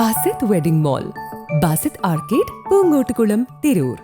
Basith wedding mall. Basith arcade Poonkottukulam Tirur.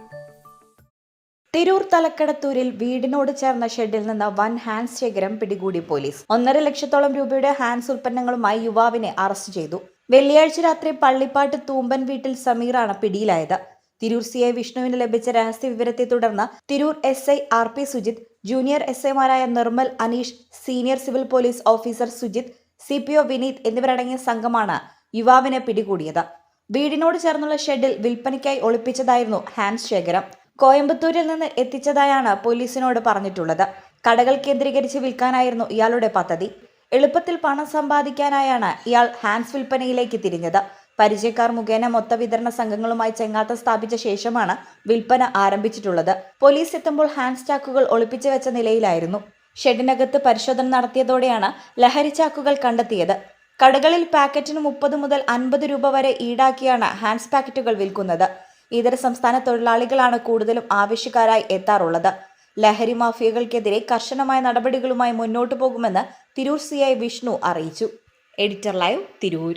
Tirur തലക്കടത്തൂരിൽ വീടിനോട് ചേർന്ന ഷെഡിൽ നിന്ന് വൻ ഹാൻഡ്സ് ശേഖരം പിടികൂടി പോലീസ്. ഒന്നര ലക്ഷത്തോളം രൂപയുടെ ഹാൻഡ്സ് ഉൽപ്പന്നങ്ങളുമായി യുവാവിനെ അറസ്റ്റ് ചെയ്തു. വെള്ളിയാഴ്ച രാത്രി പള്ളിപ്പാട്ട് തൂമ്പൻ വീട്ടിൽ സമീറാണ് പിടിയിലായത്. തിരൂർ സി ഐ വിഷ്ണുവിന് ലഭിച്ച രഹസ്യ വിവരത്തെ തുടർന്ന് Tirur S I R P Sujith junior S ഐമാരായ Nirmal Aneesh senior civil police officer Sujith C P O Vineeth എന്നിവരടങ്ങിയ സംഘമാണ് യുവാവിനെ പിടികൂടിയത്. വീടിനോട് ചേർന്നുള്ള ഷെഡിൽ വിൽപ്പനയ്ക്കായി ഒളിപ്പിച്ചതായിരുന്നു ഹാൻസ് ശേഖരം. കോയമ്പത്തൂരിൽ നിന്ന് എത്തിച്ചതായാണ് പോലീസിനോട് പറഞ്ഞിട്ടുള്ളത്. കടകൾ കേന്ദ്രീകരിച്ച് വിൽക്കാനായിരുന്നു ഇയാളുടെ പദ്ധതി. എളുപ്പത്തിൽ പണം സമ്പാദിക്കാനായാണ് ഇയാൾ ഹാൻസ് വിൽപ്പനയിലേക്ക് തിരിഞ്ഞത്. പരിചയക്കാർ മുഖേന മൊത്ത വിതരണ സംഘങ്ങളുമായി ചെങ്ങാത്ത സ്ഥാപിച്ച ശേഷമാണ് വിൽപ്പന ആരംഭിച്ചിട്ടുള്ളത്. പോലീസ് എത്തുമ്പോൾ ഹാൻഡ് ചാക്കുകൾ ഒളിപ്പിച്ചു വെച്ച നിലയിലായിരുന്നു. ഷെഡിനകത്ത് പരിശോധന നടത്തിയതോടെയാണ് ലഹരി ചാക്കുകൾ കണ്ടെത്തിയത്. കടകളിൽ പാക്കറ്റിന് മുപ്പത് മുതൽ അൻപത് രൂപ വരെ ഈടാക്കിയാണ് ഹാൻഡ്സ് പാക്കറ്റുകൾ വിൽക്കുന്നത്. ഇതര സംസ്ഥാന തൊഴിലാളികളാണ് കൂടുതലും ആവശ്യക്കാരായി എത്താറുള്ളത്. ലഹരി മാഫിയകൾക്കെതിരെ കർശനമായ നടപടികളുമായി മുന്നോട്ടു പോകുമെന്ന് തിരൂർ സി ഐ വിഷ്ണു അറിയിച്ചു. Editor live Tirur.